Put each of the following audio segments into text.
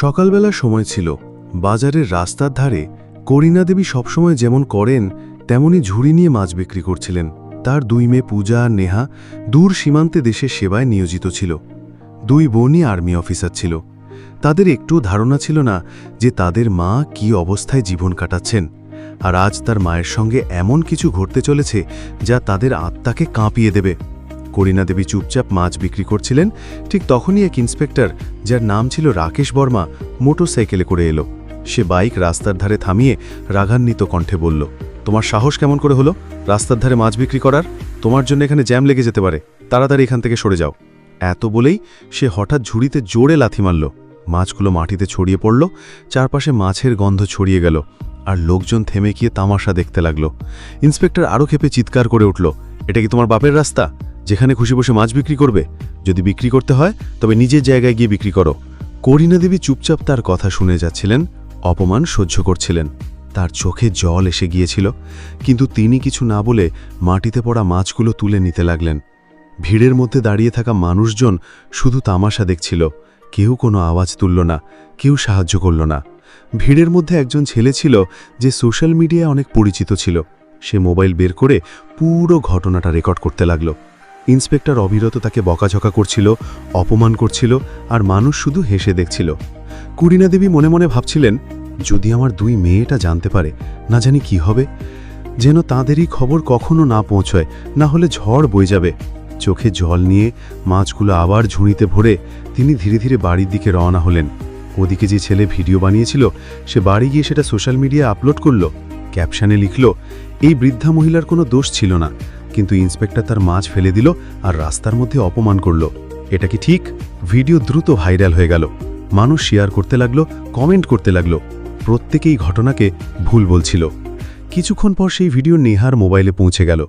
সকালবেলা সময় ছিল। বাজারের রাস্তার ধারে করিনা দেবী সবসময় যেমন করেন, তেমনি ঝুড়ি নিয়ে মাছ বিক্রি করছিলেন। তার দুই মেয়ে পূজা আর নেহা দূর সীমান্তে দেশের সেবায় নিয়োজিত ছিল। দুই বোনই আর্মি অফিসার ছিল। তাদের একটু ধারণা ছিল না যে তাদের মা কি অবস্থায় জীবন কাটাচ্ছেন, আর আজ তার মায়ের সঙ্গে এমন কিছু ঘটতে চলেছে যা তাদের আত্মাকে কাঁপিয়ে দেবে। করিনা দেবী চুপচাপ মাছ বিক্রি করছিলেন, ঠিক তখনই এক ইন্সপেক্টর, যার নাম ছিল রাকেশ বর্মা, মোটরসাইকেলে করে এলো। সে বাইক রাস্তার ধারে থামিয়ে রাগান্বিত কণ্ঠে বলল, তোমার সাহস কেমন করে হলো? রাস্তার ধারে মাছ বিক্রি করার? তোমার জন্য এখানে জ্যাম লেগে যেতে পারে। তাড়াতাড়ি এখান থেকে সরে যাও। এত বলেই সে হঠাৎ ঝুড়িতে জোরে লাথি মারল। মাছগুলো মাটিতে ছড়িয়ে পড়ল, চারপাশে মাছের গন্ধ ছড়িয়ে গেল, আর লোকজন থেমে গিয়ে তামাশা দেখতে লাগল। ইন্সপেক্টর আরও ক্ষেপে চিৎকার করে উঠল, এটা কি তোমার বাপের রাস্তা? যেখানে খুশি বসে মাছ বিক্রি করবে, যদি বিক্রি করতে হয়, তবে নিজের জায়গায় গিয়ে বিক্রি করো। করিনা দেবী চুপচাপ তার কথা শুনে যাচ্ছিলেন, অপমান সহ্য করছিলেন। তার চোখে জল এসে গিয়েছিল, কিন্তু তিনি কিছু না বলে মাটিতে পড়া মাছগুলো তুলে নিতে লাগলেন। ভিড়ের মধ্যে দাঁড়িয়ে থাকা মানুষজন শুধু তামাশা দেখছিল, কেউ কোনো আওয়াজ তুলল না, কেউ সাহায্য করল না। ভিড়ের মধ্যে একজন ছেলে ছিল যে সোশ্যাল মিডিয়ায় অনেক পরিচিত ছিল। সে মোবাইল বের করে পুরো ঘটনাটা রেকর্ড করতে লাগল। ইন্সপেক্টর অবিরত তাকে বকাঝকা করছিল, অপমান করছিল আর মানুষ শুধু হেসে দেখছিল। কুরিনা দেবী মনে মনে ভাবছিলেন, যদি আমার দুই মেয়েটা জানতে পারে, না জানি কি হবে। যেন তাঁদেরই খবর কখনো না পৌঁছয়, না হলে ঝড় বয়ে যাবে। চোখে জল নিয়ে মাছগুলো আবার ঝুড়িতে ভরে তিনি ধীরে ধীরে বাড়ির দিকে রওনা হলেন। ওদিকে যে ছেলে ভিডিও বানিয়েছিল, সে বাড়ি গিয়ে সেটা সোশ্যাল মিডিয়ায় আপলোড করল। ক্যাপশানে লিখল, এই বৃদ্ধা মহিলার কোনো দোষ ছিল না। কিন্তু ইন্সপেক্টর তার মাছ ফেলে দিল আর রাস্তার মধ্যে অপমান করল। এটা কি ঠিক? ভিডিও দ্রুত ভাইরাল হয়ে গেল। মানুষ শেয়ার করতে লাগল, কমেন্ট করতে লাগল। প্রত্যেকেই ঘটনাকে ভুল বলছিল। কিছুক্ষণ পর সেই ভিডিও নেহার মোবাইলে পৌঁছে গেল।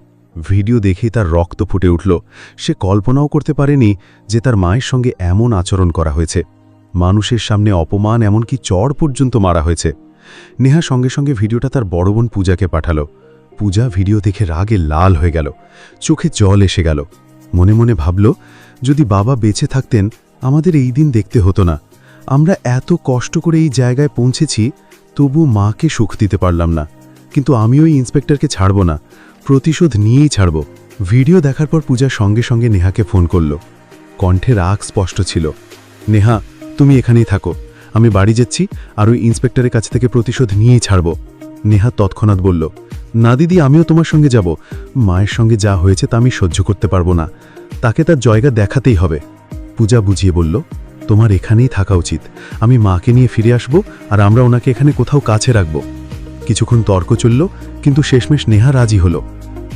ভিডিও দেখে তার রক্ত ফুটে উঠল। সে কল্পনাও করতে পারেনি যে তার মায়ের সঙ্গে এমন আচরণ করা হয়েছে। মানুষের সামনে অপমান এমনকি চড় পর্যন্ত মারা হয়েছে। নেহা সঙ্গে সঙ্গে ভিডিওটা তার বড় বোন পূজাকে পাঠালো। পূজা ভিডিও দেখে রাগে লাল হয়ে গেল। চোখে জল এসে গেল। মনে মনে ভাবল, যদি বাবা বেঁচে থাকতেন, আমাদের এই দিন দেখতে হতো না। আমরা এত কষ্ট করে এই জায়গায় পৌঁছেছি তবু মাকে সুখ দিতে পারলাম না। কিন্তু আমি ওই ইন্সপেক্টরকে ছাড়ব না। প্রতিশোধ নিয়েই ছাড়ব। ভিডিও দেখার পর পূজা সঙ্গে সঙ্গে নেহাকে ফোন করল। কণ্ঠে রাগ স্পষ্ট ছিল। নেহা, তুমি এখানেই থাকো। আমি বাড়ি যাচ্ছি আর ওই ইন্সপেক্টরের কাছ থেকে প্রতিশোধ নিয়েই ছাড়ব। নেহা তৎক্ষণাৎ বলল না দিদি, আমিও তোমার সঙ্গে যাব। মায়ের সঙ্গে যা হয়েছে তা আমি সহ্য করতে পারব না। তাকে তার জায়গা দেখাতেই হবে। পূজা বুঝিয়ে বলল, তোমার এখানেই থাকা উচিত। আমি মাকে নিয়ে ফিরে আসব আর আমরা ওনাকে এখানে কোথাও কাছে রাখব। কিছুক্ষণ তর্ক চলল, কিন্তু শেষমেশ নেহা রাজি হলো।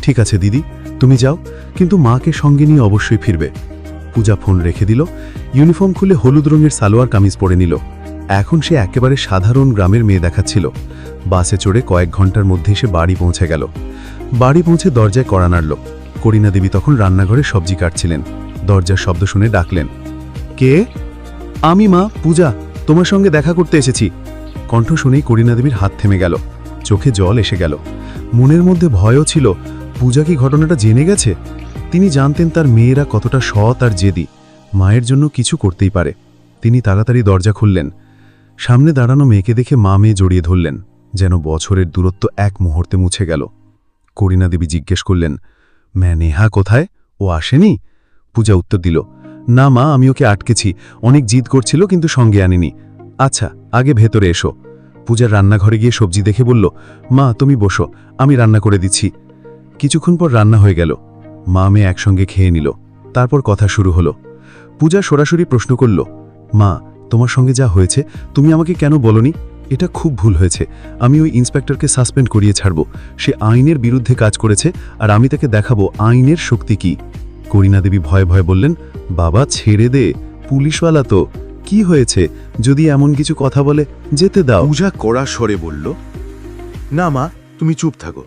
ঠিক আছে দিদি, তুমি যাও, কিন্তু মাকে সঙ্গে নিয়ে অবশ্যই ফিরবে। পূজা ফোন রেখে দিল, ইউনিফর্ম খুলে হলুদ রঙের সালোয়ার কামিজ পরে নিল। এখন সে একেবারে সাধারণ গ্রামের মেয়ে দেখাচ্ছিল। বাসে চড়ে কয়েক ঘণ্টার মধ্যে সে বাড়ি পৌঁছে গেল। বাড়ি পৌঁছে দরজায় কড়া নাড়ল। করিনা দেবী তখন রান্নাঘরে সবজি কাটছিলেন। দরজার শব্দ শুনে ডাকলেন, কে? আমি, মা, পূজা, তোমার সঙ্গে দেখা করতে এসেছি। কণ্ঠ শুনেই করিনা দেবীর হাত থেমে গেল। চোখে জল এসে গেল। মনের মধ্যে ভয়ও ছিল, পূজা কি ঘটনাটা জেনে গেছে? তিনি জানতেন তার মেয়েরা কতটা সৎ আর জেদি। মায়ের জন্য কিছু করতেই পারে। তিনি তাড়াতাড়ি দরজা খুললেন। সামনে দাঁড়ানো মেয়েকে দেখে মা মেয়ে জড়িয়ে ধরলেন। যেন বছরের দূরত্ব এক মুহূর্তে মুছে গেল। করিনা দেবী জিজ্ঞেস করলেন ম্যা নেহা কোথায়? ও আসেনি? পূজা উত্তর দিল, না মা, আমি ওকে আটকেছি। অনেক জিদ করছিল কিন্তু সঙ্গে আনিনি। আচ্ছা আগে ভেতরে এসো। পূজার রান্নাঘরে গিয়ে সবজি দেখে বলল, মা, তুমি বসো, আমি রান্না করে দিচ্ছি। কিছুক্ষণ পর রান্না হয়ে গেল। মা মেয়ে একসঙ্গে খেয়ে নিল। তারপর কথা শুরু হলো। পূজা সরাসরি প্রশ্ন করল, মা, তোমার সঙ্গে যা হয়েছে, তুমি আমাকে কেন বলনি? এটা খুব ভুল হয়েছে। আমি ওই ইন্সপেক্টরকে সাসপেন্ড করিয়ে ছাড়ব। সে আইনের বিরুদ্ধে কাজ করেছে আর আমি তাকে দেখাবো আইনের শক্তি কি। করিনা দেবী ভয়ে ভয়ে বললেন, বাবা, ছেড়ে দে। পুলিশওয়ালা তো। কি হয়েছে? যদি এমন কিছু কথা বলে, যেতে দাও। পূজা কড়া স্বরে বলল, না মা, তুমি চুপ থাকো।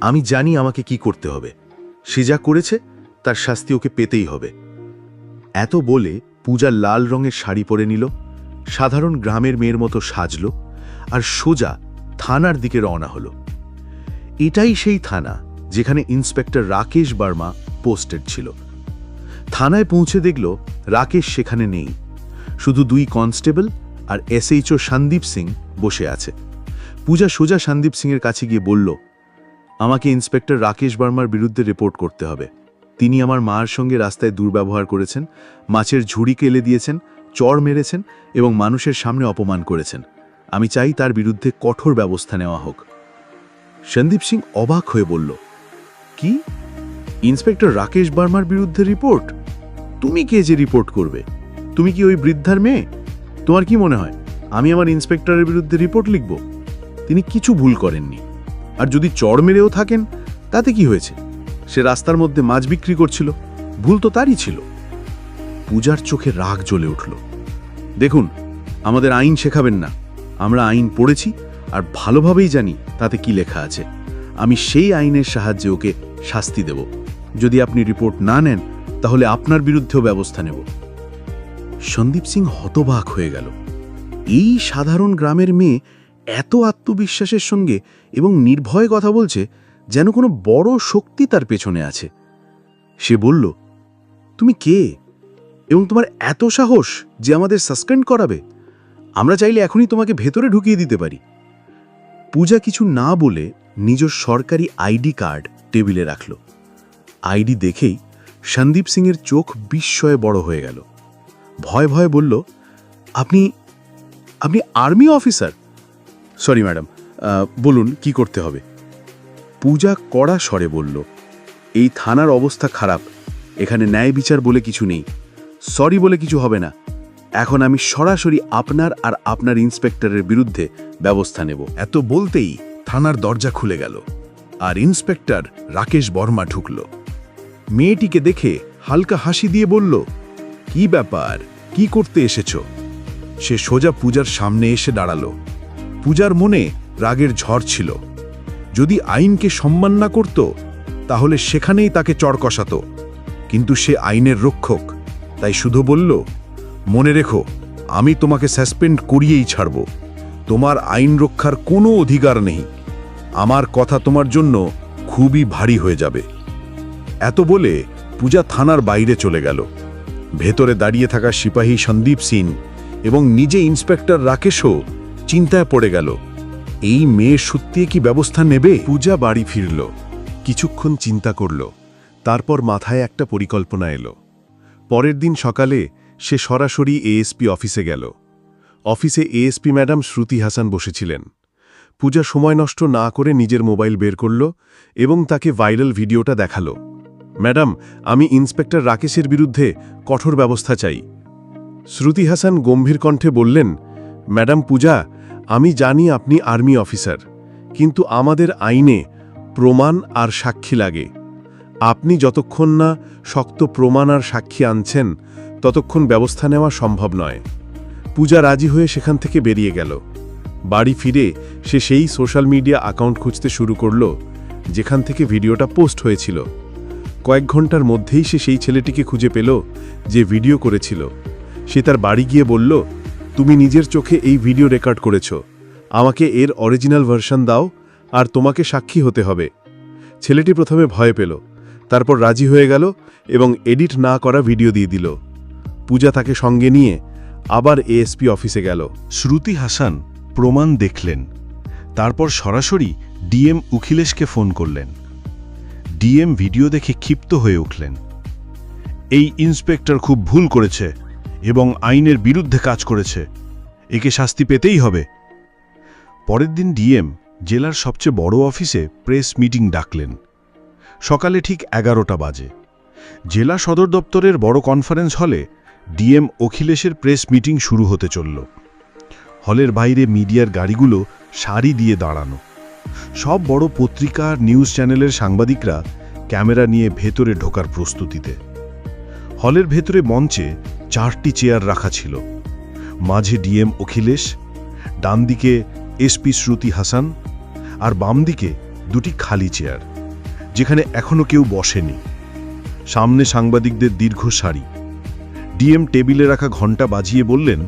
আমি জানি আমাকে কি করতে হবে। সে যা করেছে, তার শাস্তি ওকে পেতেই হবে। এত বলে পূজা লাল রঙের শাড়ি পরে নিল, সাধারণ গ্রামের মেয়ের মতো সাজল আর সোজা থানার দিকে রওনা হলো। এটাই সেই থানা যেখানে ইন্সপেক্টর রাকেশ বার্মা পোস্টেড ছিল। থানায় পৌঁছে দেখল রাকেশ সেখানে নেই। শুধু দুই কনস্টেবল আর এসএইচও সন্দীপ সিং বসে আছে। পূজা সোজা সন্দীপ সিংয়ের কাছে গিয়ে বলল, আমাকে ইন্সপেক্টর রাকেশ বর্মার বিরুদ্ধে রিপোর্ট করতে হবে। তিনি আমার মার সঙ্গে রাস্তায় দুর্ব্যবহার করেছেন, মাছের ঝুড়ি কেলে দিয়েছেন, চর মেরেছেন এবং মানুষের সামনে অপমান করেছেন। আমি চাই তার বিরুদ্ধে কঠোর ব্যবস্থা নেওয়া হোক। সন্দীপ সিং অবাক হয়ে বলল, কি? ইন্সপেক্টর রাকেশ বার্মার বিরুদ্ধে রিপোর্ট? তুমি কে যে রিপোর্ট করবে? তুমি কি ওই বৃদ্ধার মেয়ে? তোমার কি মনে হয়, আমি আমার ইন্সপেক্টরের বিরুদ্ধে রিপোর্ট লিখব? তিনি কিছু ভুল করেননি। আর যদি চড় মেরেও থাকেন, তাতে কি হয়েছে? সে রাস্তার মধ্যে মাছ বিক্রি করছিল, ভুল তো তারই ছিল। পূজার চোখে রাগ জ্বলে উঠল। দেখুন, আমাদের আইন শেখাবেন না। আমরা আইন পড়েছি আর ভালোভাবেই জানি তাতে কি লেখা আছে। আমি সেই আইনের সাহায্যে ওকে শাস্তি দেব। যদি আপনি রিপোর্ট না নেন, তাহলে আপনার বিরুদ্ধেও ব্যবস্থা নেব। সন্দীপ সিং হতবাক হয়ে গেল। এই সাধারণ গ্রামের মেয়ে এত আত্মবিশ্বাসের সঙ্গে এবং নির্ভয়ে কথা বলছে যেন কোনো বড় শক্তি তার পেছনে আছে। সে বলল, তুমি কে? এবং তোমার এত সাহস যে আমাদের সাসপেন্ড করাবে? আমরা চাইলে এখনই তোমাকে ভেতরে ঢুকিয়ে দিতে পারি। পূজা কিছু না বলে নিজ সরকারি আইডি কার্ড টেবিলে রাখল। আইডি দেখেই সন্দীপ সিংয়ের চোখ বিস্ময়ে বড় হয়ে গেল। ভয় ভয় বলল, আপনি আপনি আর্মি অফিসার? সরি ম্যাডাম বলুন কি করতে হবে? পূজা কড়া স্বরে বলল, এই থানার অবস্থা খারাপ। এখানে ন্যায় বিচার বলে কিছু নেই। সরি বলে কিছু হবে না। এখন আমি সরাসরি আপনার আর আপনার ইন্সপেক্টরের বিরুদ্ধে ব্যবস্থা নেব। এত বলতেই থানার দরজা খুলে গেল আর ইন্সপেক্টর রাকেশ বর্মা ঢুকল। মেয়েটিকে দেখে হালকা হাসি দিয়ে বলল, কি ব্যাপার? কি করতে এসেছ? সে সোজা পূজার সামনে এসে দাঁড়াল। পূজার মনে রাগের ঝড় ছিল। যদি আইনকে সম্মান না করত, তাহলে সেখানেই তাকে চড় কষাত। কিন্তু সে আইনের রক্ষক, তাই শুধু বলল মনে রেখো, আমি তোমাকে সাসপেন্ড করিয়েই ছাড়ব। তোমার আইন রক্ষার কোনো অধিকার নেই। আমার কথা তোমার জন্য খুবই ভারী হয়ে যাবে। এত বলে পূজা থানার বাইরে চলে গেল। ভেতরে দাঁড়িয়ে থাকা সিপাহী সন্দীপ সিং এবং নিজে ইন্সপেক্টর রাকেশও চিন্তায় পড়ে গেল। এই মেয়ে সত্যি কি ব্যবস্থা নেবে? পূজা বাড়ি ফিরল। কিছুক্ষণ চিন্তা করল। তারপর মাথায় একটা পরিকল্পনা এলো। পরের দিন সকালে সে সরাসরি এএসপি অফিসে গেল। অফিসে এএসপি ম্যাডাম শ্রুতি হাসান বসেছিলেন। পূজা সময় নষ্ট না করে নিজের মোবাইল বের করল এবং তাকে ভাইরাল ভিডিওটা দেখাল। ম্যাডাম, আমি ইন্সপেক্টর রাকেশের বিরুদ্ধে কঠোর ব্যবস্থা চাই। শ্রুতি হাসান গম্ভীর কণ্ঠে বললেন, ম্যাডাম পূজা, আমি জানি আপনি আর্মি অফিসার, কিন্তু আমাদের আইনে প্রমাণ আর সাক্ষী লাগে। আপনি যতক্ষণ না শক্ত প্রমাণ আর সাক্ষী আনছেন ততক্ষণ ব্যবস্থা নেওয়া সম্ভব নয়। পূজা রাজি হয়ে সেখান থেকে বেরিয়ে গেল। বাড়ি ফিরে সে সেই সোশ্যাল মিডিয়া অ্যাকাউন্ট খুঁজতে শুরু করল, যেখান থেকে ভিডিওটা পোস্ট হয়েছিল। কয়েক ঘণ্টার মধ্যেই সে সেই ছেলেটিকে খুঁজে পেল, যে ভিডিও করেছিল। সে তার বাড়ি গিয়ে বলল, তুমি নিজের চোখে এই ভিডিও রেকর্ড করেছ। আমাকে এর অরিজিনাল ভার্সন দাও, আর তোমাকে সাক্ষী হতে হবে। ছেলেটি প্রথমে ভয় পেল, তারপর রাজি হয়ে গেল এবং এডিট না করা ভিডিও দিয়ে দিল। পূজা তাকে সঙ্গে নিয়ে আবার এএসপি অফিসে গেল। শ্রুতি হাসান প্রমাণ দেখলেন। তারপর সরাসরি ডিএম উখিলেশকে ফোন করলেন। ডিএম ভিডিও দেখে ক্ষিপ্ত হয়ে উঠলেন। এই ইন্সপেক্টর খুব ভুল করেছে এবং আইনের বিরুদ্ধে কাজ করেছে। একে শাস্তি পেতেই হবে। পরের দিন ডিএম জেলার সবচেয়ে বড় অফিসে প্রেস মিটিং ডাকলেন। সকালে ঠিক এগারোটা বাজে। জেলা সদর দপ্তরের বড় কনফারেন্স হলে ডিএম অখিলেশের প্রেস মিটিং শুরু হতে চলল। হলের বাইরে মিডিয়ার গাড়িগুলো সারি দিয়ে দাঁড়ানো। সব বড় পত্রিকা নিউজ চ্যানেলের সাংবাদিকরা ক্যামেরা নিয়ে ভেতরে ঢোকার প্রস্তুতিতে। হলের ভেতরে মঞ্চে চারটি চেয়ার রাখা ছিল। মাঝে ডিএম অখিলেশ ডান দিকে এসপি শ্রুতি হাসান আর বাম দিকে দুটি খালি চেয়ার, যেখানে এখনও কেউ বসেনি। সামনে সাংবাদিকদের দীর্ঘ সারি। ডিএম টেবিলে রাখা ঘণ্টা বাজিয়ে বললেন,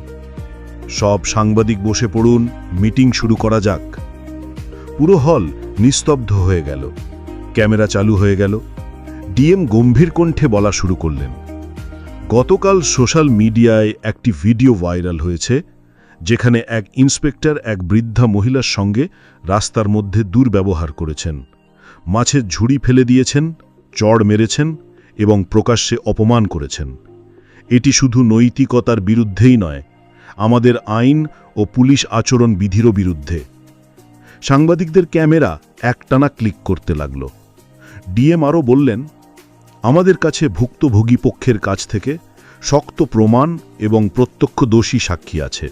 সব সাংবাদিক বসে পড়ুন, মিটিং শুরু করা যাক। পুরো হল নিস্তব্ধ হয়ে গেল, ক্যামেরা চালু হয়ে গেল। ডিএম গম্ভীর কণ্ঠে বলা শুরু করলেন, গতকাল সোশ্যাল মিডিয়ায় একটি ভিডিও ভাইরাল হয়েছে, যেখানে এক ইন্সপেক্টর এক বৃদ্ধা মহিলার সঙ্গে রাস্তার মধ্যে দুর্ব্যবহার করেছেন। মাছের ঝুড়ি ফেলে দিয়েছেন, চড় মেরেছেন এবং প্রকাশ্যে অপমান করেছেন। এটি শুধু নৈতিকতার বিরুদ্ধেই নয়, আমাদের আইন ও পুলিশ আচরণ বিধিরও বিরুদ্ধে। সাংবাদিকদের ক্যামেরা একটানা ক্লিক করতে লাগল। ডিএম আরও বললেন, আমাদের কাছে ভুক্তভোগী পক্ষের কাছ থেকে শক্ত প্রমাণ এবং প্রত্যক্ষ দোষী সাক্ষী আছে।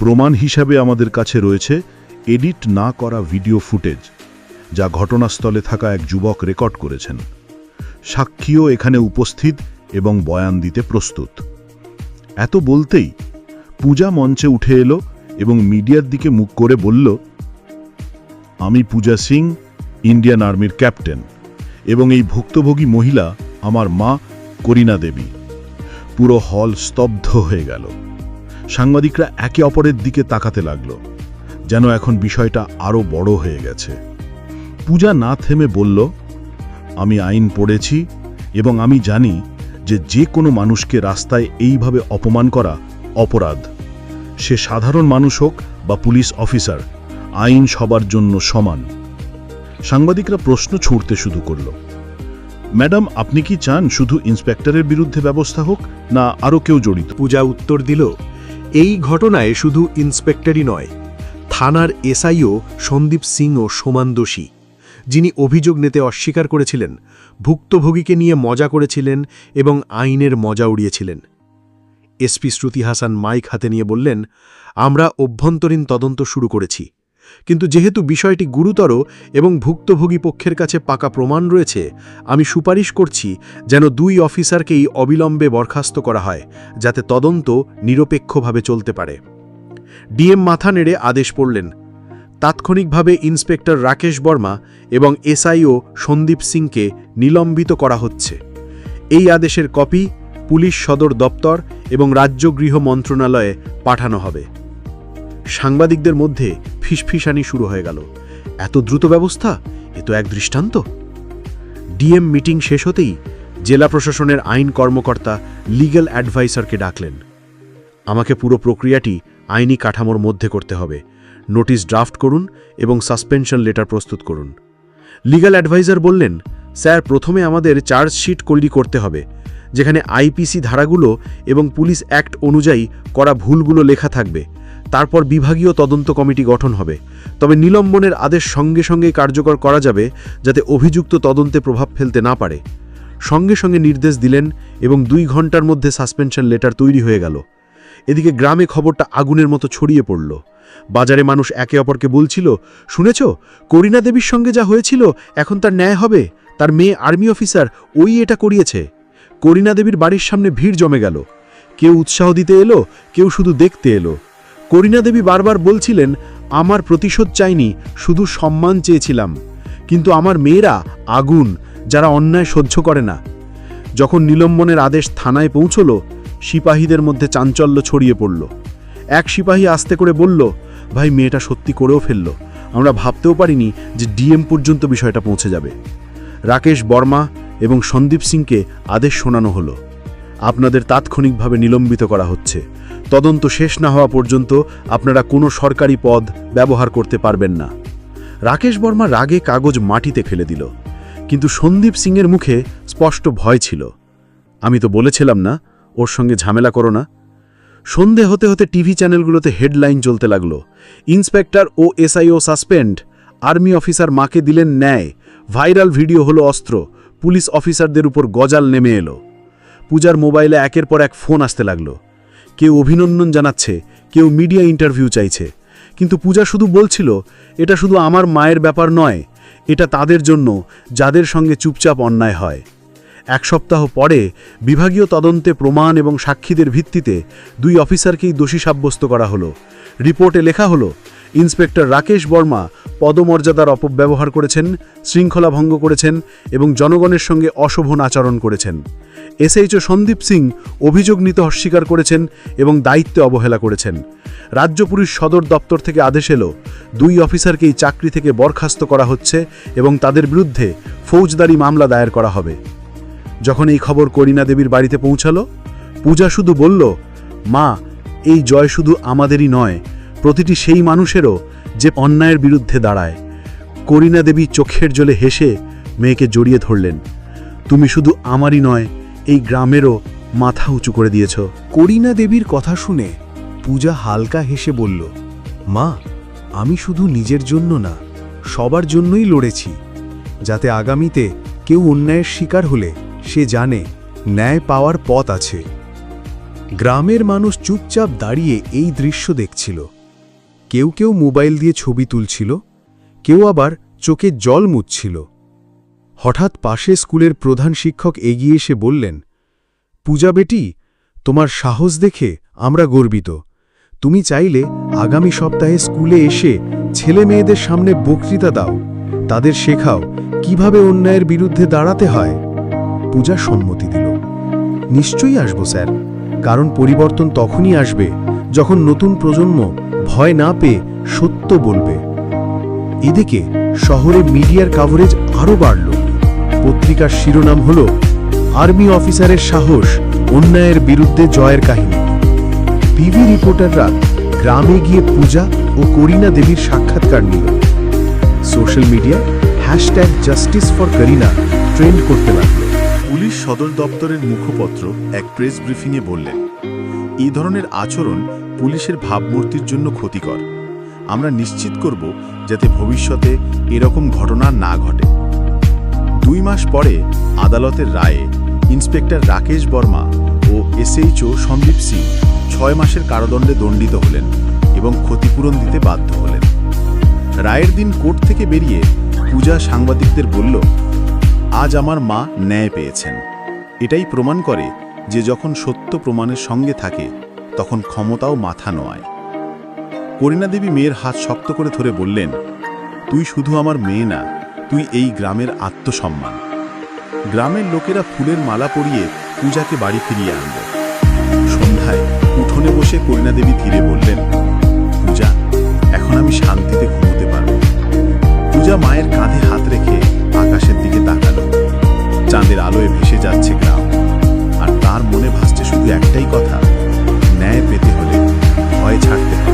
প্রমাণ হিসাবে আমাদের কাছে রয়েছে এডিট না করা ভিডিও ফুটেজ, যা ঘটনাস্থলে থাকা এক যুবক রেকর্ড করেছেন। সাক্ষীও এখানে উপস্থিত এবং বয়ান দিতে প্রস্তুত। এত বলতেই পূজা মঞ্চে উঠে এলো এবং মিডিয়ার দিকে মুখ করে বলল, আমি পূজা সিং, ইন্ডিয়ান আর্মির ক্যাপ্টেন এবং এই ভুক্তভোগী মহিলা আমার মা করিনা দেবী। পুরো হল স্তব্ধ হয়ে গেল। সাংবাদিকরা একে অপরের দিকে তাকাতে লাগল, যেন এখন বিষয়টা আরও বড় হয়ে গেছে। পূজা না থেমে বলল, আমি আইন পড়েছি এবং আমি জানি যে যে কোনো মানুষকে রাস্তায় এইভাবে অপমান করা অপরাধ। সে সাধারণ মানুষ হোক বা পুলিশ অফিসার, আইন সবার জন্য সমান। সাংবাদিকরা প্রশ্ন ছুঁড়তে শুরু করল। ম্যাডাম, আপনি কি চান শুধু ইন্সপেক্টরের বিরুদ্ধে ব্যবস্থা হোক না আরও কেউ জড়িত? পূজা উত্তর দিল, এই ঘটনায় শুধু ইন্সপেক্টরই নয়, থানার এসআইও সন্দীপ সিংও সমান দোষী। যিনি অভিযোগ নিতে অস্বীকার করেছিলেন, ভুক্তভোগীকে নিয়ে মজা করেছিলেন এবং আইনের মজা উড়িয়েছিলেন। এসপি শ্রুতি হাসান মাইক হাতে নিয়ে বললেন, আমরা অভ্যন্তরীণ তদন্ত শুরু করেছি। কিন্তু যেহেতু বিষয়টি গুরুতর এবং ভুক্তভোগী পক্ষের কাছে পাকা প্রমাণ রয়েছে, আমি সুপারিশ করছি যেন দুই অফিসারকেই অবিলম্বে বরখাস্ত করা হয়, যাতে তদন্ত নিরপেক্ষভাবে চলতে পারে। ডিএম মাথা নেড়ে আদেশ পড়লেন তাৎক্ষণিকভাবে ইন্সপেক্টর রাকেশ বর্মা এবং এসআইও সন্দীপ সিংকে নিলম্বিত করা হচ্ছে। এই আদেশের কপি পুলিশ সদর দপ্তর এবং রাজ্য গৃহ মন্ত্রণালয়ে পাঠানো হবে। সাংবাদিকদের মধ্যে ফিসফিসানি শুরু হয়ে গেল। এত দ্রুত ব্যবস্থা? এ তো এক দৃষ্টান্ত। ডিএম মিটিং শেষ হতেই জেলা প্রশাসনের আইন কর্মকর্তা লিগ্যাল অ্যাডভাইসারকে ডাকলেন। আমাকে পুরো প্রক্রিয়াটি আইনি কাঠামোর মধ্যে করতে হবে। নোটিশ ড্রাফট করুন এবং সাসপেনশন লেটার প্রস্তুত করুন। লিগ্যাল অ্যাডভাইজার বললেন, স্যার, প্রথমে আমাদের চার্জশিট তৈরি করতে হবে, যেখানে আইপিসি ধারাগুলো এবং পুলিশ অ্যাক্ট অনুযায়ী করা ভুলগুলো লেখা থাকবে। তারপর বিভাগীয় তদন্ত কমিটি গঠন হবে। তবে নিলম্বনের আদেশ সঙ্গে সঙ্গে কার্যকর করা যাবে, যাতে অভিযুক্ত তদন্তে প্রভাব ফেলতে না পারে। সঙ্গে সঙ্গে নির্দেশ দিলেন এবং দুই ঘণ্টার মধ্যে সাসপেনশন লেটার তৈরি হয়ে গেল। এদিকে গ্রামে খবরটা আগুনের মতো ছড়িয়ে পড়ল। বাজারে মানুষ একে অপরকে বলছিল, শুনেছ, করিনা দেবীর সঙ্গে যা হয়েছিল, এখন তার ন্যায় হবে? তার মেয়ে আর্মি অফিসার, ওই এটা করিয়েছে। করিনা দেবীর বাড়ির সামনে ভিড় জমে গেল। কেউ উৎসাহ দিতে এলো, কেউ শুধু দেখতে এলো। করিনা দেবী বারবার বলছিলেন, আমার প্রতিশোধ চাইনি, শুধু সম্মান চেয়েছিলাম। কিন্তু আমার মেয়েরা আগুন, যারা অন্যায় সহ্য করে না। যখন নিলম্বনের আদেশ থানায় পৌঁছল, সিপাহীদের মধ্যে চাঞ্চল্য ছড়িয়ে পড়ল। এক সিপাহী আস্তে করে বলল ভাই, মেয়েটা সত্যি করেও ফেলল। আমরা ভাবতেও পারিনি যে ডিএম পর্যন্ত বিষয়টা পৌঁছে যাবে। রাকেশ বর্মা এবং সন্দীপ সিংকে আদেশ শোনানো হলো। আপনাদের তাৎক্ষণিকভাবে নিলম্বিত করা হচ্ছে। তদন্ত শেষ না হওয়া পর্যন্ত আপনারা কোনো সরকারি পদ ব্যবহার করতে পারবেন না। রাকেশ বর্মা রাগে কাগজ মাটিতে ফেলে দিল। কিন্তু সন্দীপ সিংয়ের মুখে স্পষ্ট ভয় ছিল। আমি তো বলেছিলাম না, ওর সঙ্গে ঝামেলা করো না। সন্ধে হতে হতে টিভি চ্যানেলগুলোতে হেডলাইন চলতে লাগল। ইন্সপেক্টর ও এসআইও সাসপেন্ড, আর্মি অফিসার মাকে দিলেন ন্যায়, ভাইরাল ভিডিও হলো অস্ত্র, পুলিশ অফিসারদের উপর গজাল নেমে এলো। পূজার মোবাইলে একের পর এক ফোন আসতে লাগল। কেউ অভিনন্দন জানাচ্ছে, কেউ মিডিয়া ইন্টারভিউ চাইছে। কিন্তু পূজা শুধু বলছিল, এটা শুধু আমার মায়ের ব্যাপার নয়, এটা তাদের জন্য, যাদের সঙ্গে চুপচাপ অন্যায় হয়। এক সপ্তাহ পরে বিভাগীয় তদন্তে প্রমাণ এবং সাক্ষীদের ভিত্তিতে দুই অফিসারকেই দোষী সাব্যস্ত করা হলো। রিপোর্টে লেখা হলো, ইন্সপেক্টর রাকেশ বর্মা পদমর্যাদার অপব্যবহার করেছেন, শৃঙ্খলা ভঙ্গ করেছেন এবং জনগণের সঙ্গে অশোভন আচরণ করেছেন। এসএইচও সন্দীপ সিং অভিযোগ নিতে অস্বীকার করেছেন এবং দায়িত্বে অবহেলা করেছেন। রাজ্য পুলিশ সদর দপ্তর থেকে আদেশ এলো, দুই অফিসারকেই চাকরি থেকে বরখাস্ত করা হচ্ছে এবং তাদের বিরুদ্ধে ফৌজদারি মামলা দায়ের করা হবে। যখন এই খবর করিনা দেবীর বাড়িতে পৌঁছালো, পূজা শুধু বলল, মা, এই জয় শুধু আমাদেরই নয়, প্রতিটি সেই মানুষেরও যে অন্যায়ের বিরুদ্ধে দাঁড়ায়। করিনা দেবী চোখের জলে হেসে মেয়েকে জড়িয়ে ধরলেন, তুমি শুধু আমারই নয়, এই গ্রামেরও মাথা উঁচু করে দিয়েছ। করিনা দেবীর কথা শুনে পূজা হালকা হেসে বলল, মা, আমি শুধু নিজের জন্য না, সবার জন্যই লড়েছি, যাতে আগামীতে কেউ অন্যায়ের শিকার হলে সে জানে ন্যায় পাওয়ার পথ আছে। গ্রামের মানুষ চুপচাপ দাঁড়িয়ে এই দৃশ্য দেখছিল। কেউ কেউ মোবাইল দিয়ে ছবি তুলছিল, কেউ আবার চোখে জল মুছছিল। হঠাৎ পাশে স্কুলের প্রধান শিক্ষক এগিয়ে এসে বললেন, পূজা বেটি, তোমার সাহস দেখে আমরা গর্বিত। তুমি চাইলে আগামী সপ্তাহে স্কুলে এসে ছেলে মেয়েদের সামনে বক্তৃতা দাও। তাদের শেখাও কীভাবে অন্যায়ের বিরুদ্ধে দাঁড়াতে হয়। পূজা সম্মতি দিল। নিশ্চয়ই আসব, স্যার। কারণ পরিবর্তন তখনই আসবে যখন নতুন প্রজন্ম ভয় না পেয়ে সত্য বলবে। এদিকে শহরে মিডিয়ার কাভারেজ আরও বাড়ল। পত্রিকার শিরোনাম হল, আর্মি অফিসারের সাহস, অন্যায়ের বিরুদ্ধে জয়ের কাহিনী। টিভি রিপোর্টাররা গ্রামে গিয়ে পূজা ও করিনা দেবীর সাক্ষাৎকার নিল। Social media hashtag justice for Karina trend করতে লাগল। পুলিশ সদর দপ্তরের মুখপত্র এক প্রেস ব্রিফিংয়ে বললেন এই ধরনের আচরণ পুলিশের ভাবমূর্তির জন্য ক্ষতিকর। আমরা নিশ্চিত করব যাতে ভবিষ্যতে এরকম ঘটনা না ঘটে। দুই মাস পরে আদালতের রায়ে ইন্সপেক্টর রাকেশ বর্মা ও এসএইচও সন্দীপ সিং ছয় মাসের কারাদণ্ডে দণ্ডিত হলেন এবং ক্ষতিপূরণ দিতে বাধ্য হলেন। রায়ের দিন কোর্ট থেকে বেরিয়ে পূজা সাংবাদিকদের বলল আজ আমার মা ন্যায় পেয়েছেন। এটাই প্রমাণ করে যে যখন সত্য প্রমাণের সঙ্গে থাকে, তখন ক্ষমতাও মাথা নোয়ায়। করিনা দেবী মেয়ের হাত শক্ত করে ধরে বললেন, তুই শুধু আমার মেয়ে না, তুই এই গ্রামের আত্মসম্মান। গ্রামের লোকেরা ফুলের মালা পরিয়ে পূজাকে বাড়ি ফিরিয়ে আনল সন্ধ্যায় উঠোনে বসে করিনা দেবী ধীরে বললেন, পূজা, এখন আমি শান্তিতে ঘুমোতে পারব। পূজা মায়ের কাঁধে হাত রেখে আকাশের দিকে তাকালো চাঁদের আলোয় ভেসে যাচ্ছে গ্রাম। আর তার মনে ভাসছে শুধু একটাই কথা, ন্যায় পেতে হলে ভয় ছাড়তে হবে।